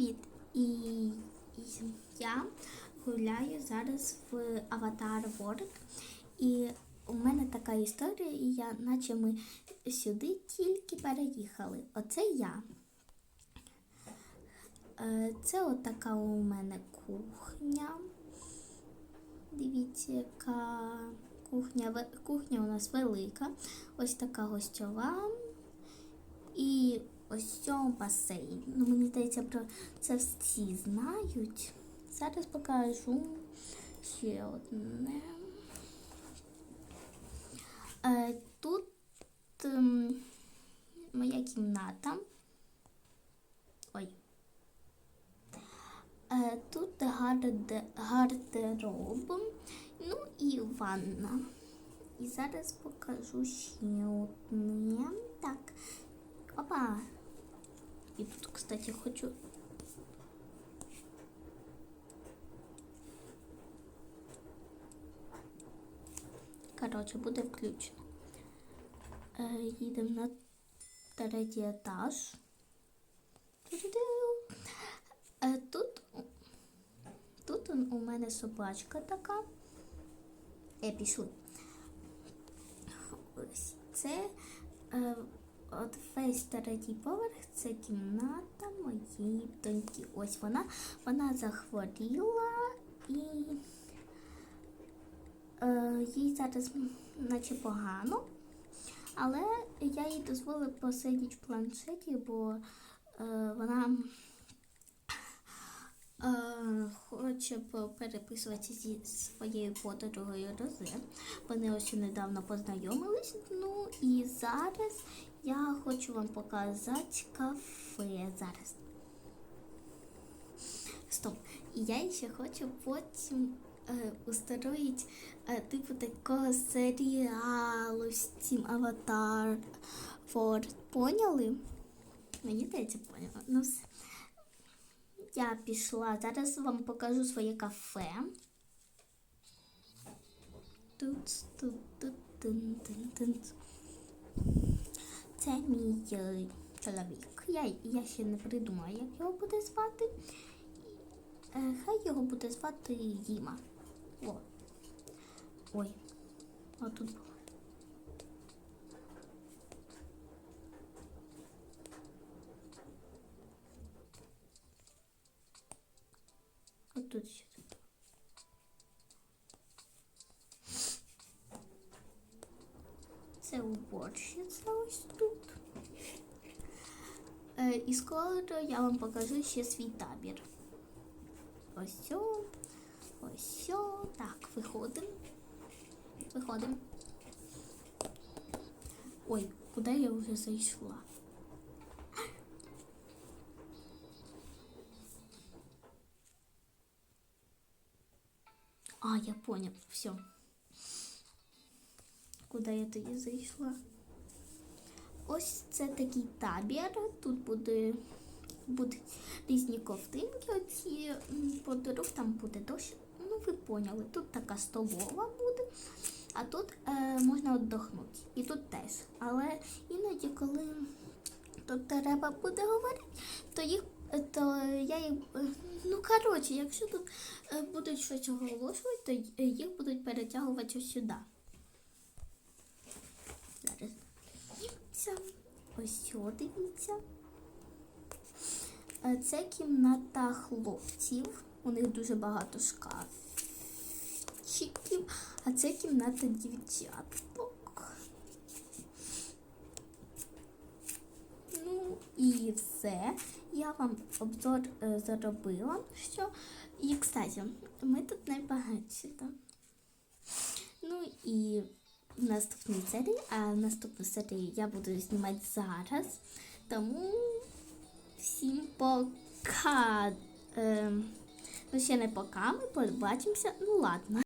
Привіт! І я гуляю зараз в Avatar World. І у мене така історія, і я, наче ми сюди тільки переїхали. Оце я. Е, Це отака у мене кухня. Дивіться, яка кухня. Кухня у нас велика. Ось така гостьова. І ось цьому басейн. Ну, мені здається, про це всі знають. Зараз покажу ще одне. Е, тут ем, моя кімната. Ой. Е, тут гарде, гардероб, ну і ванна. І зараз покажу ще одне. Так. Опа. І тут, кстати, хочу. Коротше, буде включено. Е, їдемо на третій етаж. Е, тут, тут у мене собачка така. Е, це от весь третій поверх це кімната моєї доньки. Ось вона. Вона захворіла і е, їй зараз наче погано. Але я їй дозволила посидіти в планшеті, бо е, вона хоче переписуватися зі своєю подругою Розе. Вони ось недавно познайомились. Ну і зараз я хочу вам показати кафе зараз. Стоп. Я ще хочу потім е, устроїть е, типу такого серіалу з цим аватар. Поняли? Мені здається, поняла. Ну все. Я пішла. Зараз вам покажу своє кафе. Тут, тут, тут, тун, тун, тун. Це мій е, чоловік. Я, я ще не придумала, як його буде звати. Е, хай його буде звати Діма. О. Ой. Отут було. Тут. Це уборщиця ось тут. Е, і скоро я вам покажу ще свій табір. Ось ось. Так, виходимо. Виходимо. Ой, куди я вже зайшла? А, я понял, все. Куди я тоді зайшла? Ось це такий табір. Тут буде, будуть різні ковтинки, оці подорож, там буде дощ. Ну, ви поняли, тут така столова буде, а тут е, можна віддохнути. І тут теж. Але іноді, коли тут треба буде говорити, то їх то я їх. е, Ну, коротше, якщо тут е, будуть щось оголошувати, то їх будуть перетягувати ось сюди. Зараз. Дивіться. Ось сюди дивіться. Е, Це кімната хлопців. У них дуже багато шкафчиків. А це кімната дівчаток. Ну і все. Я вам обзор е, зробила. Що... І, кстати, ми тут найбагатші. Так? Ну і в наступній серії, а наступну серію я буду знімати зараз. Тому всім пока. Ем, ну, ще не пока, ми побачимося. Ну ладно.